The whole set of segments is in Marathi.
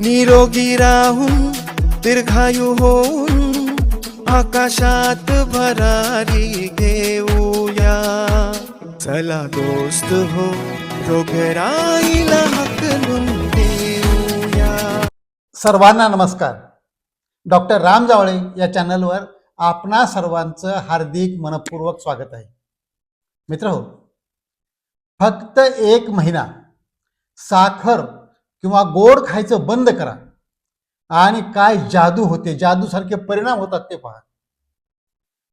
निरोगी राहून दीर्घायू होऊन आकाशात भरारी घेऊया. चला दोस्त हो रोगराईला हकलून देऊया सर्वांना नमस्कार. डॉक्टर राम जावळे या चॅनलवर आपणा सर्वांचं हार्दिक मनपूर्वक स्वागत आहे. मित्र हो फक्त एक महिना साखर किंवा गोड खायचं बंद करा. आणि काय जादू होते जादूसारखे परिणाम होतात ते पहा.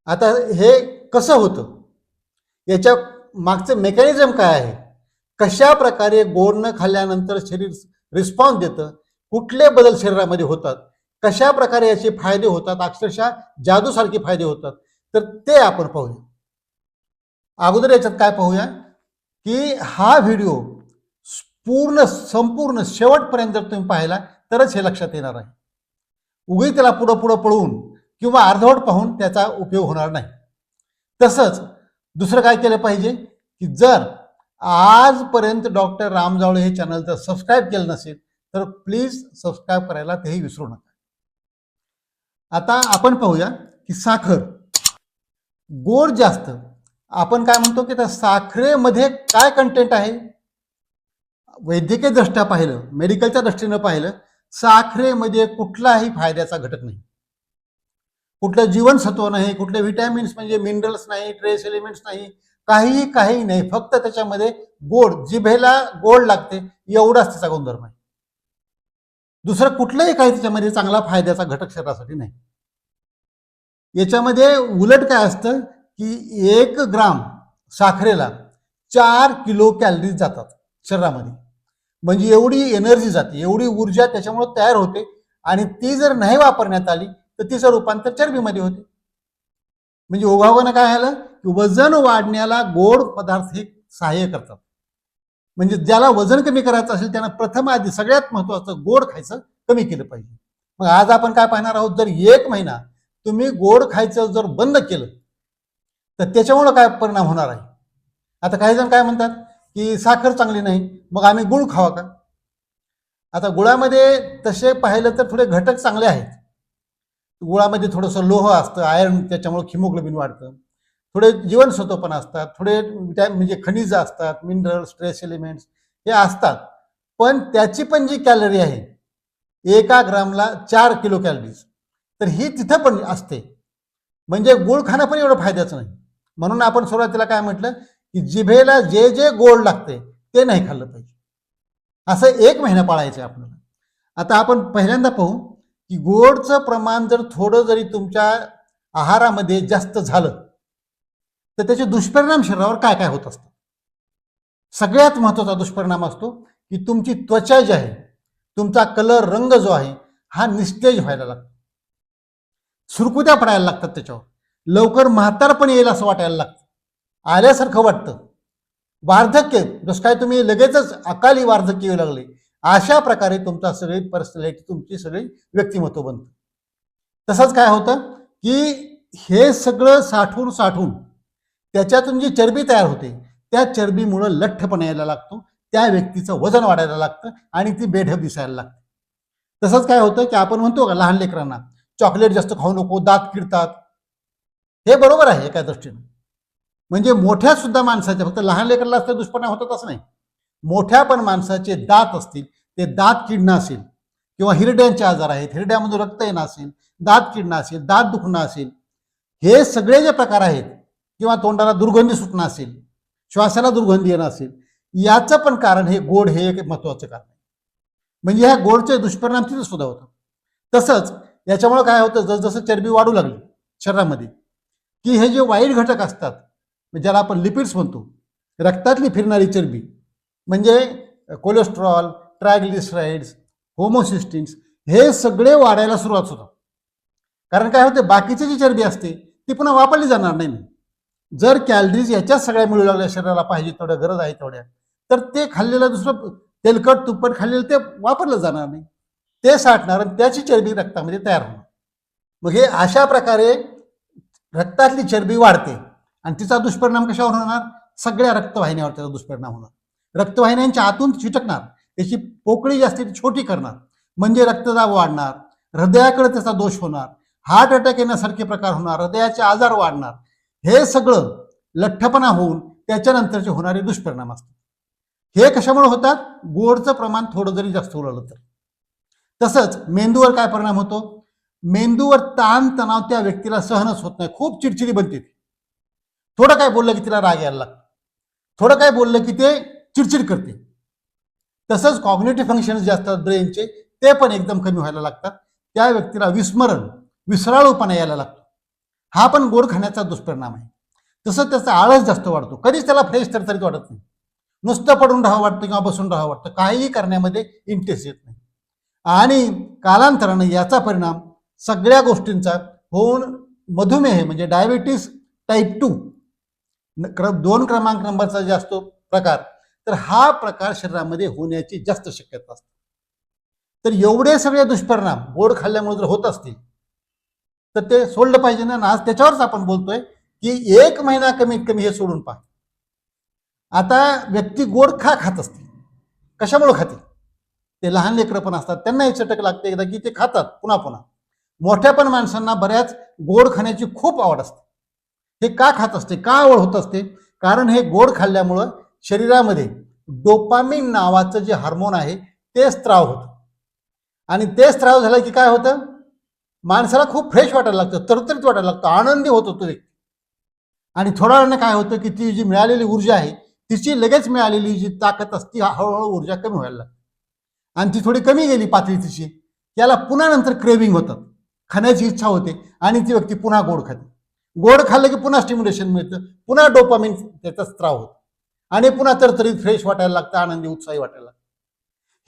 आता हे कसं होतं? याच्या मागचं मेकॅनिझम काय आहे? कशा प्रकारे गोड न खाल्ल्यानंतर शरीर रिस्पॉन्स देतं? कुठले बदल शरीरामध्ये होतात? कशा प्रकारे याचे फायदे होतात? अक्षरशः जादूसारखे फायदे होतात. तर ते आपण पाहूया. अगोदर याच्यात काय पाहूया? की हा व्हिडिओ पूर्ण संपूर्ण शेवटपर्यंत जर तुम्ही पाहिला तरच हे लक्षात येणार आहे. उगी त्याला पुढं पुढं पळवून किंवा अर्धवट पाहून त्याचा उपयोग होणार नाही. तसंच दुसरं काय केलं पाहिजे की जर आजपर्यंत डॉक्टर राम जावळे हे चॅनल जर सबस्क्राईब केलं नसेल तर प्लीज सबस्क्राईब करायला तेही विसरू नका. आता आपण पाहूया की साखर. गोड जास्त. आपण काय म्हणतो की त्या साखरेमध्ये काय कंटेंट आहे? वैद्यकीय दृष्ट्या पाहिलं मेडिकलच्या दृष्टीनं पाहिलं साखरेमध्ये कुठलाही फायद्याचा घटक नाही. कुठलं जीवनसत्व नाही कुठले व्हिटॅमिन्स म्हणजे मिनरल्स नाही ट्रेस एलिमेंट्स नाही काहीही काही नाही. फक्त त्याच्यामध्ये गोड जिभेला गोड लागते एवढाच त्याचा गुणधर्म आहे. दुसरं कुठलंही काही त्याच्यामध्ये चांगला फायद्याचा घटक शरीरासाठी नाही. याच्यामध्ये उलट काय असतं की एक ग्राम साखरेला चार किलो कॅलरीज जातात शरीरामध्ये. म्हणजे एवढी एनर्जी जाते एवढी ऊर्जा त्याच्यामुळे तयार होते आणि ती जर नाही वापरण्यात आली तर तिचं रूपांतर चरबीमध्ये होते. म्हणजे ओघावनं काय झालं? की वजन वाढण्याला गोड पदार्थ हे सहाय्य करतात. म्हणजे ज्याला वजन कमी करायचं असेल त्यांना प्रथम आधी सगळ्यात महत्वाचं गोड खायचं कमी केलं पाहिजे. मग आज आपण काय पाहणार आहोत? जर एक महिना तुम्ही गोड खायचं जर बंद केलं तर त्याच्यामुळं काय परिणाम होणार आहे? आता काही जण काय म्हणतात? की साखर चांगली नाही मग आम्ही गुळ खावा का? आता गुळामध्ये तसे पाहिलं तर थोडे घटक चांगले आहेत. गुळामध्ये थोडंसं लोह असतं आयर्न त्याच्यामुळे हिमोग्लोबिन वाढतं. थोडे जीवनसत्व पण असतात थोडे विटॅमिन म्हणजे खनिज असतात मिनरल स्ट्रेस एलिमेंट्स हे असतात. पण त्याची पण जी कॅलरी आहे एका ग्रामला चार किलो कॅलरीज तर ही तिथं पण असते. म्हणजे गुळ खाणं पण एवढं फायद्याचं नाही. म्हणून आपण सुरुवातीला काय म्हटलं की जिभेला जे जे गोड लागते ते नाही खाल्लं पाहिजे. असं एक महिना पाळायचं आहे आपल्याला. आता आपण पहिल्यांदा पाहू की गोडचं प्रमाण जर थोडं जरी तुमच्या आहारामध्ये जास्त झालं तर त्याचे दुष्परिणाम शरीरावर काय काय होत असतात? सगळ्यात महत्त्वाचा दुष्परिणाम असतो की तुमची त्वचा जी आहे तुमचा कलर रंग जो आहे हा निस्तेज व्हायला लागतो. सुरकुत्या पडायला लागतात त्याच्यावर. लवकर म्हातारपण येईल असं वाटायला लागतं. आल्यासारखं वाटतं. वार्धक्य जसं काय तुम्ही लगेचच अकाली वार्धक्य येऊ लागले अशा प्रकारे तुमचा सगळी पर्सनॅलिटी तुमची सगळी व्यक्तिमत्व बनतं. तसंच काय होतं की हे सगळं साठून साठून त्याच्यातून जी चरबी तयार होते त्या चरबीमुळं लठ्ठपणा यायला लागतो त्या व्यक्तीचं वजन वाढायला लागतं आणि ती बेढब दिसायला लागते. तसंच काय होतं की आपण म्हणतो का लहान लेकरांना चॉकलेट जास्त खाऊ नको दात किडतात. हे बरोबर आहे एका दृष्टीनं. म्हणजे मोठ्या सुद्धा माणसाच्या फक्त लहान लेकराला असते दुष्परिणाम होतात नाही. मोठ्या पण माणसाचे दात असतील ते दात किडणं असेल किंवा हिरड्यांचे आजार आहेत हिरड्यामधून रक्त येणं असेल दात किडणं असेल दात दुखणं असेल हे सगळे जे प्रकार आहेत किंवा तोंडाला दुर्गंधी सुटणं असेल श्वासाला दुर्गंधी येणं असेल याचं पण कारण हे गोड हे एक महत्वाचं कारण आहे. म्हणजे ह्या गोडचे दुष्परिणाम तिथे सुद्धा होतात. तसंच याच्यामुळे काय होतं जसजसं चरबी वाढू लागली शरीरामध्ये की हे जे वाईट घटक असतात ज्याला आपण लिपिड्स म्हणतो रक्तातली फिरणारी चरबी म्हणजे कोलेस्ट्रॉल ट्रायग्लिसराईड्स होमोसिस्टिन्स हे सगळे वाढायला सुरुवात होतात कारण काय होते बाकीची जी चरबी असते ती पुन्हा वापरली जाणार नाही जर कॅलरीज याच्याच सगळ्या मिळू लागल्या शरीराला पाहिजे तेवढ्या गरज आहे तेवढ्या तर ते खाल्लेलं दुसरं तेलकट तुप्पट खाल्लेलं ते वापरलं जाणार नाही. ते साठणार आणि त्याची चरबी रक्तामध्ये तयार होणार. मग हे अशा प्रकारे रक्तातली चरबी वाढते. आणि तिचा दुष्परिणाम कशावर होणार? सगळ्या रक्तवाहिन्यावर त्याचा दुष्परिणाम होणार. रक्तवाहिन्यांच्या आतून चिटकणार. त्याची पोकळी जी असते ती छोटी करणार. म्हणजे रक्तदाब वाढणार. हृदयाकडे त्याचा दोष होणार. हार्ट अटॅक येण्यासारखे प्रकार होणार. हृदयाचे आजार वाढणार. हे सगळं लठ्ठपणा होऊन त्याच्यानंतरचे होणारे दुष्परिणाम असतात. हे कशामुळे होतात? गोडचं प्रमाण थोडं जरी जास्त उरलं तर. तसंच मेंदूवर काय परिणाम होतो? मेंदूवर ताण तणाव त्या व्यक्तीला सहनच होत नाही. खूप चिडचिडी बनते ती. थोडं काय बोललं की तिला राग यायला लागतो. थोडं काय बोललं की ते चिडचिड करते. तसंच कॉग्नेटिव्ह फंक्शन्स जे असतात ब्रेनचे ते पण एकदम कमी व्हायला लागतात. त्या व्यक्तीला विस्मरण विसराळूपणा यायला लागतो. हा पण गोड खाण्याचा दुष्परिणाम आहे. तसंच त्याचा आळस जास्त वाढतो. कधीच त्याला फ्रेश तरतरीत वाटत नाही. नुसतं पडून राहावं वाटतं किंवा बसून राहावं वाटतं. काहीही करण्यामध्ये इंटरेस्ट येत नाही. आणि कालांतरानं याचा परिणाम सगळ्या गोष्टींचा होऊन मधुमेह म्हणजे डायबिटीस टाईप टू दोन क्रमांक नंबरचा जे असतो प्रकार तर हा प्रकार शरीरामध्ये होण्याची जास्त शक्यता असते. तर एवढे सगळे दुष्परिणाम गोड खाल्ल्यामुळे जर होत असतील तर ते सोडलं पाहिजे ना. आज त्याच्यावरच आपण बोलतोय की एक महिना कमीत कमी हे सोडून पहा. आता व्यक्ती गोड खा खात असते कशामुळे खाते ते लहान लेकरं पण असतात त्यांनाही चटक लागते एकदा की ते खातात पुन्हा पुन्हा. मोठ्या पण माणसांना बऱ्याच गोड खाण्याची खूप आवड असते. हे का खात असते? का आवड होत असते? कारण हे गोड खाल्ल्यामुळं शरीरामध्ये डोपामिन नावाचं जे हार्मोन आहे ते स्त्राव होतं. आणि ते स्त्राव झालं की काय होतं? माणसाला खूप फ्रेश वाटायला लागतं तरतरीत वाटायला लागतं आनंदी होत होतो व्यक्ती आणि थोड्या वेळानं काय होतं की ती जी मिळालेली ऊर्जा आहे तिची लगेच मिळालेली जी ताकद असते हळूहळू ऊर्जा कमी व्हायला लागते. आणि ती थोडी कमी गेली पातळी तिची त्याला पुन्हा नंतर क्रेविंग होतं. खाण्याची इच्छा होते आणि ती व्यक्ती पुन्हा गोड खाते. गोड खाल्लं की पुन्हा स्टिम्युलेशन मिळतं पुन्हा डोपामिन त्याचा स्त्राव होतो. आणि पुन्हा तर तरी फ्रेश वाटायला लागतं आनंदी उत्साही वाटायला लागतं.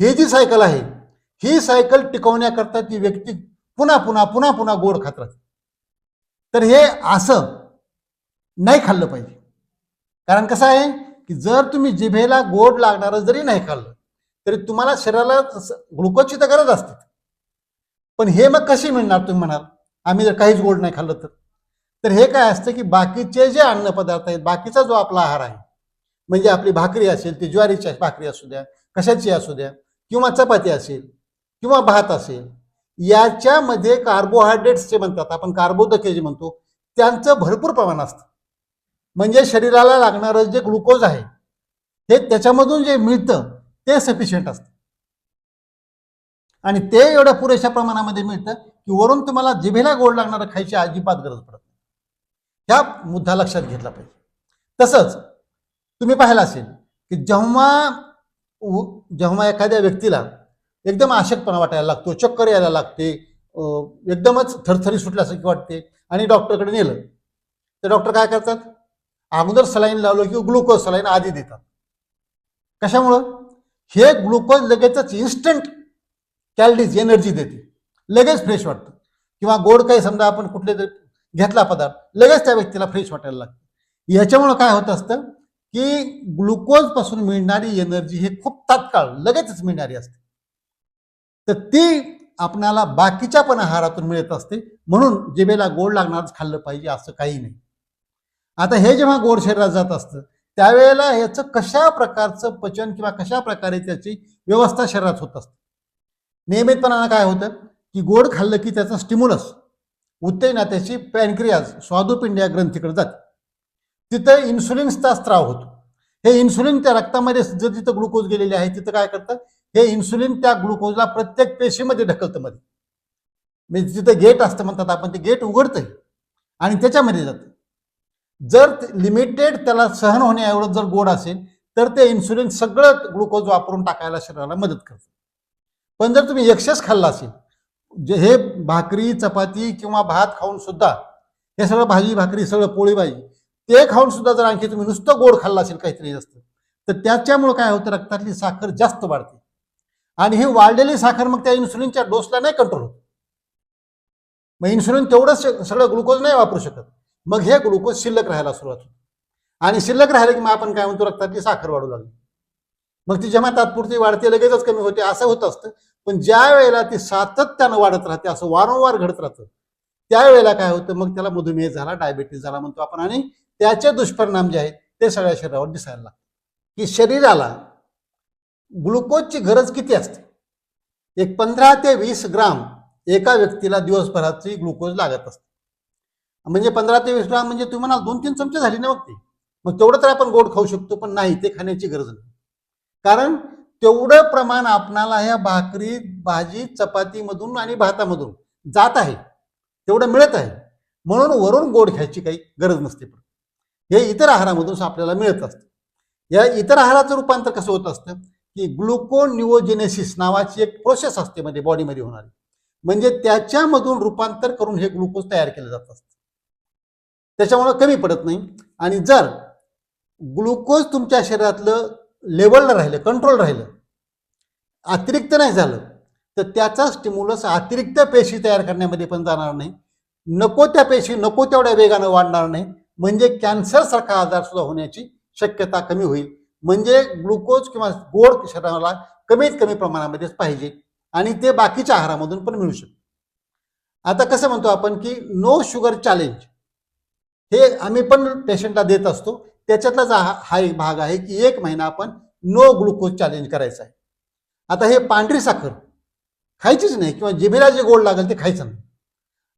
हे जी सायकल आहे ही सायकल टिकवण्याकरता ती व्यक्ती पुन्हा पुन्हा पुन्हा पुन्हा गोड खात राहते. तर हे असं नाही खाल्लं पाहिजे. कारण कसं आहे की जर तुम्ही जिभेला गोड लागणारं जरी नाही खाल्लं तरी तुम्हाला शरीराला ग्लुकोजची तर गरज असते. पण हे मग कशी मिळणार तुम्ही म्हणाल? आम्ही जर काहीच गोड नाही खाल्लं तर? तर हे काय असतं की बाकीचे जे अन्नपदार्थ आहेत बाकीचा जो आपला आहार आहे म्हणजे आपली भाकरी असेल ती ज्वारीची भाकरी असू द्या कशाची असू द्या किंवा चपाती असेल किंवा भात असेल याच्यामध्ये कार्बोहायड्रेट्स जे म्हणतात आपण कार्बोदके जे म्हणतो त्यांचं भरपूर प्रमाण असतं. म्हणजे शरीराला लागणारं जे ग्लुकोज आहे हे त्याच्यामधून जे मिळतं ते सफिशियंट असतं. आणि ते एवढ्या पुरेशा प्रमाणामध्ये मिळतं की वरून तुम्हाला जिभेला गोड लागणारं खायची अजिबात गरज पडत ह्या मुद्दा लक्षात घेतला पाहिजे. तसंच तुम्ही पाहिलं असेल की जेव्हा जेव्हा एखाद्या व्यक्तीला एकदम आशकपणा वाटायला लागतो चक्कर यायला लागते एकदमच थरथरी सुटल्यासारखी वाटते आणि डॉक्टरकडे नेलं तर डॉक्टर काय करतात? अगोदर सलाईन लावलं की ग्लुकोज सलाईन आधी देतात. कशामुळं? हे ग्लुकोज लगेचच इन्स्टंट कॅलरीज एनर्जी देते. लगेच फ्रेश वाटतं. किंवा गोड काही समजा आपण कुठले तरी घेतला पदार्थ. लगेच त्या व्यक्तीला फ्रेश वाटायला लागतं. याच्यामुळं काय होत असतं की ग्लुकोजपासून मिळणारी एनर्जी हे खूप तात्काळ लगेचच मिळणारी असते. तर ती आपणाला बाकीच्या पण आहारातून मिळत असते. म्हणून जिबेला गोड लागणारच खाल्लं पाहिजे असं काही नाही. आता हे जेव्हा गोड शरीरात जात असतं त्यावेळेला याचं कशा प्रकारचं पचन किंवा कशा प्रकारे त्याची व्यवस्था शरीरात होत असते? नियमितपणानं काय होतं की गोड खाल्लं की त्याचा स्टिम्युलस उत्तेजना त्याची पॅनक्रियाज स्वादुपिंड या ग्रंथीकडे जाते. तिथं इन्सुलिनचा स्त्राव होतो. हे इन्सुलिन त्या रक्तामध्ये जर तिथं ग्लुकोज गेलेले आहे तिथं काय करतं? हे इन्सुलिन त्या ग्लुकोजला प्रत्येक पेशीमध्ये ढकलतं मध्ये म्हणजे तिथं गेट असतं म्हणतात आपण ते गेट उघडतंय आणि त्याच्यामध्ये जातं. जर लिमिटेड त्याला सहन होण्या एवढं जर गोड असेल तर ते इन्सुलिन सगळं ग्लुकोज वापरून टाकायला शरीराला मदत करतं. पण जर तुम्ही एक्सेस खाल्ला असेल जे हे भाकरी चपाती किंवा भात खाऊन सुद्धा हे सगळं भाजी भाकरी सगळं पोळी भाजी ते खाऊन सुद्धा जर आणखी तुम्ही नुसतं गोड खाल्लं असेल काहीतरी जास्त तर त्याच्यामुळे काय होतं? रक्तातली साखर जास्त वाढते. आणि हे वाढलेली साखर मग त्या इन्सुलिनच्या डोसला नाही कंट्रोल होत. मग इन्सुलिन तेवढंच सगळं ग्लुकोज नाही वापरू शकत. मग हे ग्लुकोज शिल्लक राहायला सुरुवात होते. आणि शिल्लक राहिलं की मग आपण काय म्हणतो? रक्तातली साखर वाढू लागली. मग ती जेव्हा तात्पुरती वाढते लगेचच कमी होते असं होत असतं. पण ज्या वेळेला ती सातत्यानं वाढत राहते असं वारंवार घडत राहतं त्यावेळेला काय होतं? मग त्याला मधुमेह झाला डायबिटीस झाला म्हणतो आपण आणि त्याचे दुष्परिणाम जे आहेत ते सगळ्या शरीरावर दिसायला लागतात. की शरीराला ग्लुकोजची गरज किती असते? एक पंधरा ते वीस ग्राम एका व्यक्तीला दिवसभराची ग्लुकोज लागत असते. म्हणजे पंधरा ते वीस ग्राम म्हणजे तुम्ही म्हणाल दोन तीन चमचे झाली ना मग ते. मग तेवढं तर आपण गोड खाऊ शकतो पण नाही ते खाण्याची गरज नाही. कारण तेवढं प्रमाण आपणाला ह्या भाकरी भाजी चपातीमधून आणि भातामधून जात आहे. तेवढं मिळत आहे. म्हणून वरून गोड घ्यायची काही गरज नसते. पण हे इतर आहारामधून आपल्याला मिळत असतं. या इतर आहाराचं रूपांतर कसं होत असतं? की ग्लुकोन्युओजेनेसिस नावाची एक प्रोसेस असते म्हणजे बॉडीमध्ये होणारी. म्हणजे त्याच्यामधून रूपांतर करून हे ग्लुकोज तयार केलं जात असतं. त्याच्यामुळं कमी पडत नाही. आणि जर ग्लुकोज तुमच्या शरीरातलं लेवलला राहिलं कंट्रोल राहिलं. अतिरिक्त नाही झालं तर त्याचा स्टिम्युलस अतिरिक्त पेशी तयार करण्यामध्ये पण जाणार नाही. नको त्या पेशी नको तेवढ्या वेगानं वाढणार नाही. म्हणजे कॅन्सरसारखा आजारसुद्धा आजार सुद्धा होण्याची शक्यता कमी होईल. म्हणजे ग्लुकोज किंवा गोड शरीराला कमीत कमी प्रमाणामध्येच पाहिजे. आणि ते बाकीच्या आहारामधून पण मिळू शकतं. आता कसं म्हणतो आपण की नो शुगर चॅलेंज हे आम्ही पण पेशंटला देत असतो. त्याच्यातलाच हा हा एक भाग आहे की एक महिना आपण नो ग्लुकोज चॅलेंज करायचं आहे. आता हे पांढरी साखर खायचीच नाही किंवा जिभेला जे गोड लागेल ते खायचं नाही.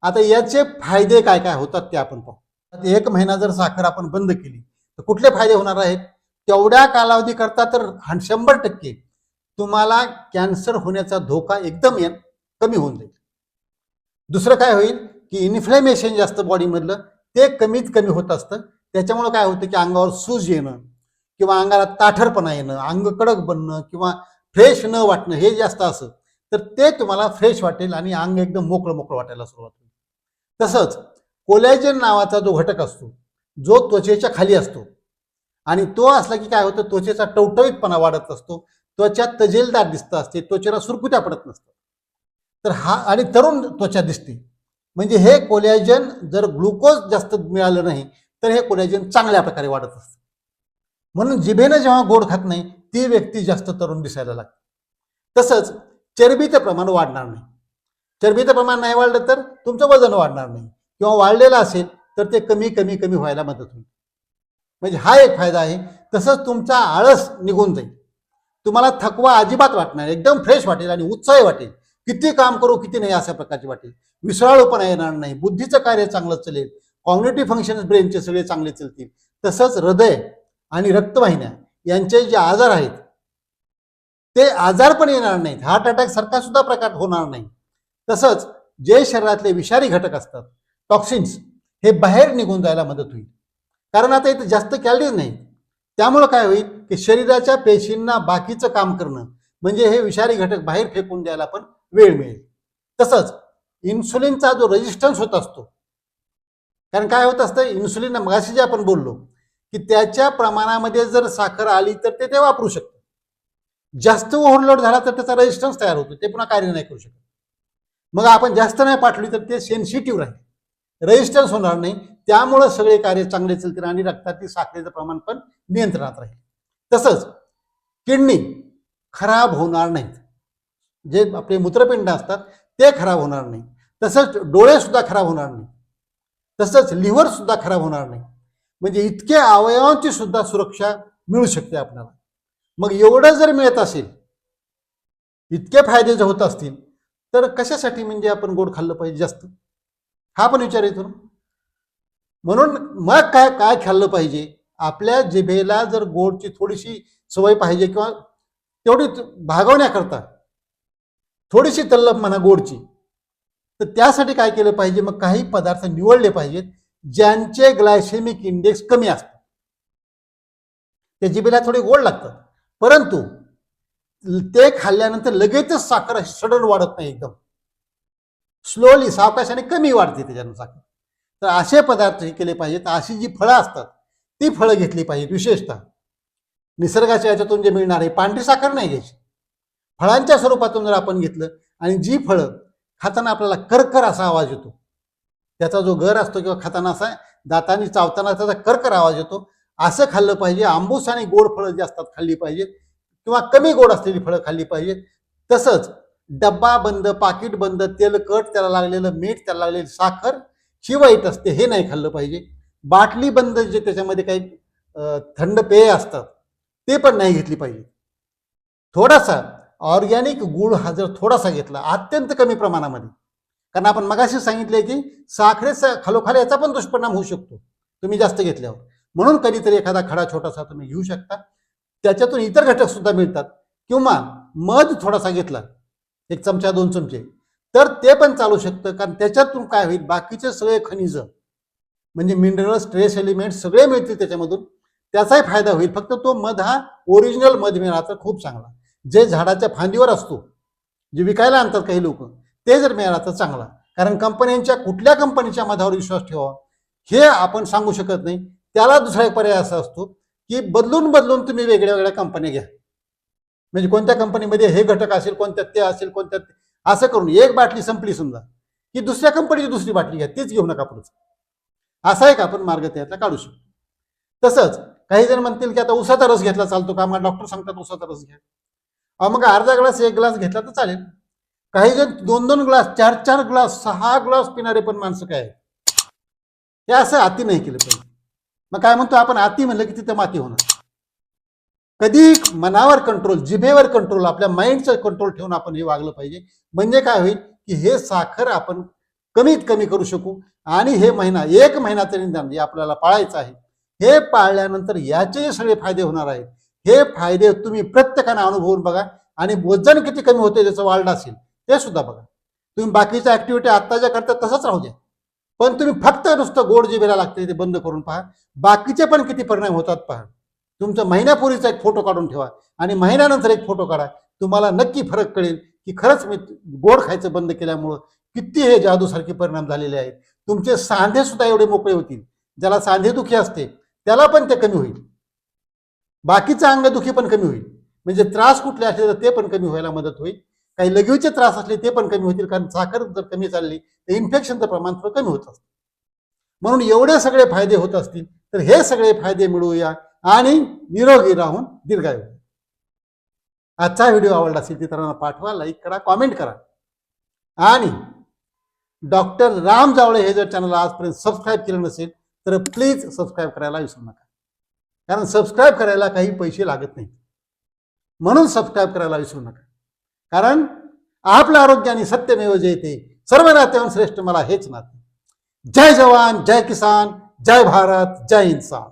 आता याचे फायदे काय काय होतात ते आपण पाहू. आता एक महिना जर साखर आपण बंद केली तर कुठले फायदे होणार आहेत? तेवढ्या कालावधी करता तर शंभर टक्के तुम्हाला कॅन्सर होण्याचा धोका एकदम कमी होऊन जाईल. दुसरं काय होईल की इन्फ्लेमेशन जास्त बॉडीमधलं ते कमीत कमी होत असतं. त्याच्यामुळे काय होतं की अंगावर सूज येणं किंवा अंगाला ताठरपणा येणं अंग कडक बनणं किंवा फ्रेश न वाटणं हे जास्त असं तर ते तुम्हाला फ्रेश वाटेल आणि अंग एकदम मोकळं मोकळं वाटायला सुरुवात होईल. तसंच कोलॅजन नावाचा जो घटक असतो जो त्वचेच्या खाली असतो आणि तो असला की काय होतं त्वचेचा टवटवीतपणा वाढत असतो त्वचा तजेलदार दिसत असते त्वचेला सुरकुत्या पडत नसतात तर हा आणि तरुण त्वचा दिसते. म्हणजे हे कोलॅजन जर ग्लुकोज जास्त मिळालं नाही तर हे कोलॅजन चांगल्या प्रकारे वाढत असतं. म्हणून जिभेनं जेव्हा गोड खात नाही ती व्यक्ती जास्त तरुण दिसायला लागते. तसंच चरबीचं प्रमाण वाढणार नाही. चरबीचं प्रमाण नाही वाढलं तर तुमचं वजन वाढणार नाही. किंवा वाढलेलं असेल तर ते कमी कमी कमी व्हायला मदत होईल. म्हणजे हा एक फायदा आहे. तसंच तुमचा आळस निघून जाईल. तुम्हाला थकवा अजिबात वाटणार एकदम फ्रेश वाटेल आणि उत्साही वाटेल. किती काम करू किती नाही अशा प्रकारची वाटेल. विसराळूपणा येणार नाही. बुद्धीचं कार्य चांगलं चालेल. कॉग्नेटिव्ह फंक्शन ब्रेनचे सगळे चांगले चालतील. तसंच हृदय आणि रक्तवाहिन्या यांचे जे आजार आहेत ते आजार पण येणार नाहीत. हार्ट अटॅक सारखा सुद्धा प्रकार होणार नाही. तसंच जे शरीरातले विषारी घटक असतात टॉक्सिन्स हे बाहेर निघून जायला मदत होईल. कारण आता इथे जास्त कॅलरीज नाही त्यामुळं काय होईल की शरीराच्या पेशींना बाकीचं काम करणं म्हणजे हे विषारी घटक बाहेर फेकून द्यायला पण वेळ मिळेल. तसंच इन्सुलिनचा जो रेजिस्टन्स होत असतो कारण काय होत असतं इन्सुलिन मगाशी जे आपण बोललो की त्याच्या प्रमाणामध्ये जर साखर आली तर ते ते वापरू शकतं. जास्त ओव्हरलोड झाला तर त्याचा रेजिस्टन्स तयार होतो ते पुन्हा कार्य नाही करू शकत. मग आपण जास्त नाही पाठवली तर ते सेन्सिटिव्ह राहील. रेजिस्टन्स होणार नाही त्यामुळं सगळे कार्य चांगले चालतील आणि रक्तातील साखरेचं प्रमाण पण नियंत्रणात राहील. तसंच किडनी खराब होणार नाहीत. जे आपले मूत्रपिंड असतात ते खराब होणार नाही तसंच डोळे सुद्धा खराब होणार नाही तसंच लिव्हर सुद्धा खराब होणार नाही. म्हणजे इतके अवयवांची सुद्धा सुरक्षा मिळू शकते आपल्याला. मग एवढं जर मिळत असेल इतके फायदे जर होत असतील तर कशासाठी म्हणजे आपण गोड खाल्लं पाहिजे जास्त? हा पण विचार येतो म्हणून मग काय काय खाल्लं पाहिजे? आपल्या जिभेला जर गोडची थोडीशी सवय पाहिजे किंवा तेवढी भागवण्याकरता थोडीशी तल्लप म्हणा गोडची तर त्यासाठी काय केलं पाहिजे? मग काही पदार्थ निवडले पाहिजेत ज्यांचे ग्लायसेमिक इंडेक्स कमी असतात ते जिभेला थोडे गोड लागतात. परंतु ते खाल्ल्यानंतर लगेचच साखर सडन वाढत नाही एकदम. स्लोली सावकाशाने कमी वाढते त्याच्यानं साखर तर असे पदार्थ हे केले पाहिजेत. अशी जी फळं असतात ती फळं घेतली पाहिजेत विशेषतः. निसर्गाच्या याच्यातून जे मिळणार आहे पांढरी साखर नाही घ्यायची. फळांच्या स्वरूपातून जर आपण घेतलं आणि जी फळं खाताना आपल्याला करकर असा आवाज येतो. त्याचा जो गर असतो किंवा खाताना असा दातांनी चावताना त्याचा करकर आवाज येतो. असं खाल्लं पाहिजे आंबूस आणि गोड फळं जे असतात खाल्ली पाहिजेत किंवा कमी गोड असलेली फळं खाल्ली पाहिजेत. तसंच डब्बा बंद पाकिट बंद तेलकट त्याला लागलेलं मीठ त्याला लागलेली साखर ही वाईट असते हे नाही खाल्लं पाहिजे. बाटली बंद जे त्याच्यामध्ये काही थंड पेय असतात ते पण नाही घेतली पाहिजे थोडासा ऑर्गॅनिक गुळ हा जर थोडासा घेतला अत्यंत कमी प्रमाणामध्ये. कारण आपण मगाशी सांगितले की साखरेचा खालोखाल याचा पण दुष्परिणाम होऊ शकतो तुम्ही जास्त घेतल्यावर. म्हणून कधीतरी एखादा खडा छोटासा तुम्ही घेऊ शकता. त्याच्यातून इतर घटक सुद्धा मिळतात. किंवा मध थोडासा घेतला एक चमचा दोन चमचे तर ते पण चालू शकतं. कारण त्याच्यातून काय होईल बाकीचे सगळे खनिज म्हणजे मिनरल स्ट्रेस एलिमेंट सगळे मिळतील त्याच्यामधून. त्याचाही फायदा होईल. फक्त तो मध हा ओरिजिनल मध मिळाला तर खूप चांगला. जे झाडाच्या फांदीवर असतो जे विकायला आणतात काही लोक ते जर मिळाला तर चांगला. कारण कंपन्यांच्या कुठल्या कंपनीच्या मधावर विश्वास ठेवा हे आपण सांगू शकत नाही. त्याला दुसरा एक पर्याय असा असतो की बदलून बदलून तुम्ही वेगळ्या वेगळ्या कंपन्या घ्या. म्हणजे कोणत्या कंपनीमध्ये हे घटक असेल कोणत्यात ते असेल कोणत्यात ते- असं करून एक बाटली संपली समजा की दुसऱ्या कंपनीची दुसरी बाटली घ्या तीच घेऊ नका पुढचं असा एक आपण मार्ग त्यातला काढू शकतो. तसंच काही जण म्हणतील की आता उसाचा रस घेतला चालतो का? मग डॉक्टर सांगतात उसाचा रस घ्या. मग अर्धा ग्लास एक ग्लास घेतला तर चालेल. काही जण दोन दोन ग्लास चार चार ग्लास सहा ग्लास पिणारे पण माणसं काय हे असं अति नाही केलं पाहिजे. मग काय म्हणतो आपण अति म्हणलं की तिथं माती होणार. कधी मनावर कंट्रोल जिभेवर कंट्रोल आपल्या माइंडचं कंट्रोल ठेवून आपण हे वागलं पाहिजे. म्हणजे काय होईल की हे साखर आपण कमीत कमी करू शकू आणि हे महिना एक महिन्याचं निदान जे आपल्याला पाळायचं आहे. हे पाळल्यानंतर याचे सगळे फायदे होणार आहेत हे फायदे तुम्ही प्रत्येकाने अनुभवून बघा आणि वजन किती कमी होते ज्याचं वाढलं असेल ते सुद्धा बघा. तुम्ही बाकीच्या ऍक्टिव्हिटी आत्ता ज्या करता तसंच राहू द्या. पण तुम्ही फक्त नुसतं गोड जिबेला लागते ते बंद करून पहा. बाकीचे पण किती परिणाम होतात पहा. तुमचा महिन्यापूर्वीचा एक फोटो काढून ठेवा आणि महिन्यानंतर एक फोटो काढा. तुम्हाला नक्की फरक कळेल की खरंच मी गोड खायचं बंद केल्यामुळं किती हे जादूसारखे परिणाम झालेले आहेत. तुमचे सांधे सुद्धा एवढे मोकळे होतील. ज्याला सांधे दुखी असते त्याला पण ते कमी होईल. बाकीचं अंगदुखी पण कमी होईल. म्हणजे त्रास कुठले असले तर ते पण कमी व्हायला मदत होईल. काही लघवीचे त्रास असले ते पण कमी होतील. कारण साखर जर कमी चालली तर इन्फेक्शनचं प्रमाण थोडं कमी होत असतं. म्हणून एवढे सगळे फायदे होत असतील तर हे सगळे फायदे मिळवूया आणि निरोगी राहून दीर्घायू. आजचा व्हिडिओ आवडला असेल इतरांना पाठवा लाईक करा कॉमेंट करा. आणि डॉक्टर राम जावळे हे जर चॅनल आजपर्यंत सबस्क्राईब केलं नसेल तर प्लीज सबस्क्राईब करायला विसरू नका. कारण सबस्क्राईब करायला काही पैसे लागत नाहीत. म्हणून सबस्क्राईब करायला विसरू नका. कारण आपलं आरोग्य आणि सत्यमेव जयते सर्व नातेवान श्रेष्ठ. मला हेच नाते जय जवान जय किसान जय भारत जय इन्सान.